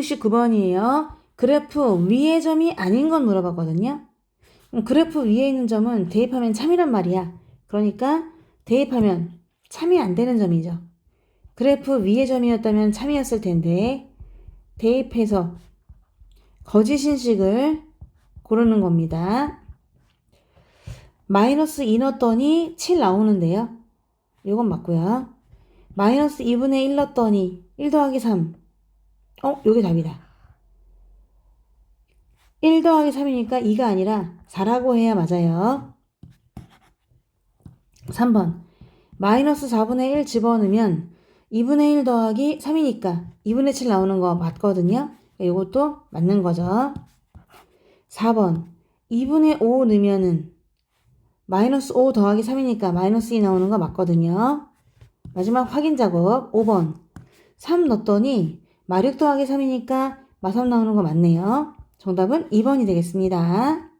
69번이에요. 그래프 위의 점이 아닌 건 물어봤거든요. 그래프 위에 있는 점은 대입하면 참이란 말이야. 그러니까 대입하면 참이 안 되는 점이죠. 그래프 위의 점이었다면 참이었을 텐데 대입해서 거짓인 식을 고르는 겁니다. 마이너스 2 넣었더니 7 나오는데요. 이건 맞고요. 마이너스 2분의 1 넣었더니 1 더하기 3. 어, 요게 답이다. 1 더하기 3이니까 2가 아니라 4라고 해야 맞아요. 3번. 마이너스 4분의 1 집어넣으면 2분의 1 더하기 3이니까 2분의 7 나오는 거 맞거든요. 이것도 맞는 거죠. 4번. 2분의 5 넣으면은 마이너스 5 더하기 3이니까 마이너스 2 나오는 거 맞거든요. 마지막 확인 작업 5번. 3 넣었더니 마6 더하기 3이니까 마3 나오는 거 맞네요. 정답은 2번이 되겠습니다.